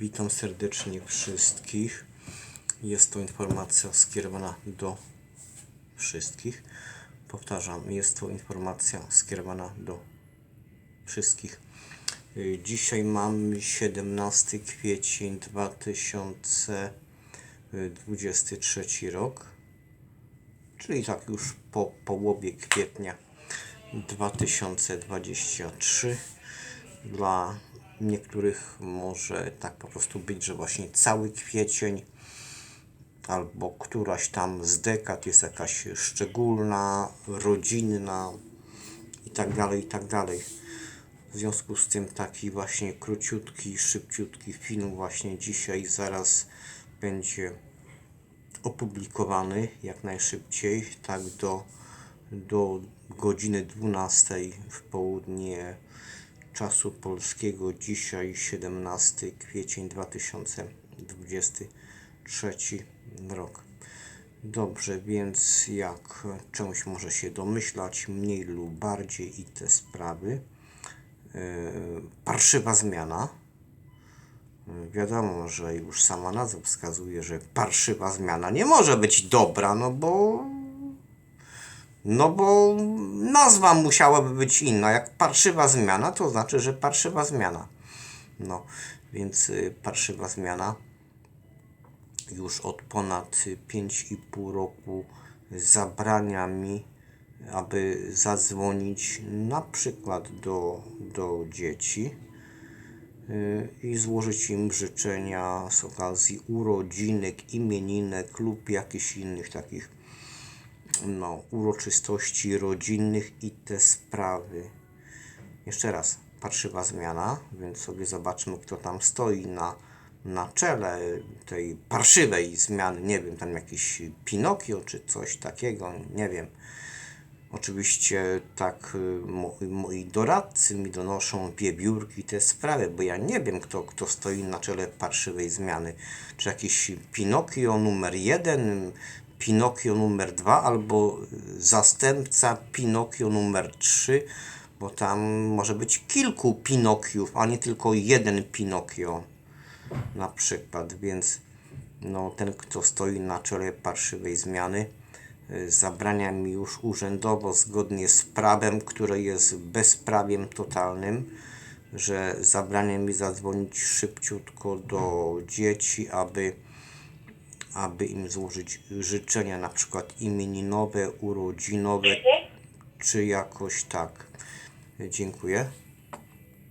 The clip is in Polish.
Witam serdecznie wszystkich. Jest to informacja skierowana do wszystkich. Powtarzam, jest to informacja skierowana do wszystkich. Dzisiaj mamy 17 kwiecień 2023 rok, czyli tak już po połowie kwietnia 2023. Dla niektórych może tak po prostu być, że właśnie cały kwiecień albo któraś tam z dekad jest jakaś szczególna, rodzinna i tak dalej, i tak dalej. W związku z tym taki właśnie króciutki, szybciutki film właśnie dzisiaj zaraz będzie opublikowany jak najszybciej, tak do, do godziny 12 w południe czasu polskiego. Dzisiaj 17 kwiecień 2023 rok. Dobrze, więc jak część może się domyślać, mniej lub bardziej i te sprawy. Yy, parszywa zmiana. Wiadomo, że już sama nazwa wskazuje, że parszywa zmiana nie może być dobra, no bo no bo nazwa musiałaby być inna. Jak parszywa zmiana, to znaczy, że parszywa zmiana. No, więc y, parszywa zmiana już od ponad y, 5,5 roku zabrania mi, aby zadzwonić na przykład do, do dzieci y, i złożyć im życzenia z okazji urodzinek, imieninek lub jakichś innych takich no, uroczystości rodzinnych i te sprawy. Jeszcze raz, parszywa zmiana, więc sobie zobaczmy, kto tam stoi na, na czele tej parszywej zmiany. Nie wiem, tam jakiś Pinokio czy coś takiego, nie wiem. Oczywiście tak y, mo, moi doradcy mi donoszą wiewiórki te sprawy, bo ja nie wiem, kto, kto stoi na czele parszywej zmiany. Czy jakiś Pinokio numer jeden, Pinokio numer dwa, albo zastępca Pinokio numer trzy, bo tam może być kilku Pinokiów, a nie tylko jeden Pinokio na przykład, więc no, ten, kto stoi na czele parszywej zmiany, y, zabrania mi już urzędowo, zgodnie z prawem, które jest bezprawiem totalnym, że zabrania mi zadzwonić szybciutko do dzieci, aby, aby im złożyć życzenia, na przykład imieninowe, urodzinowe, czy jakoś tak. Dziękuję.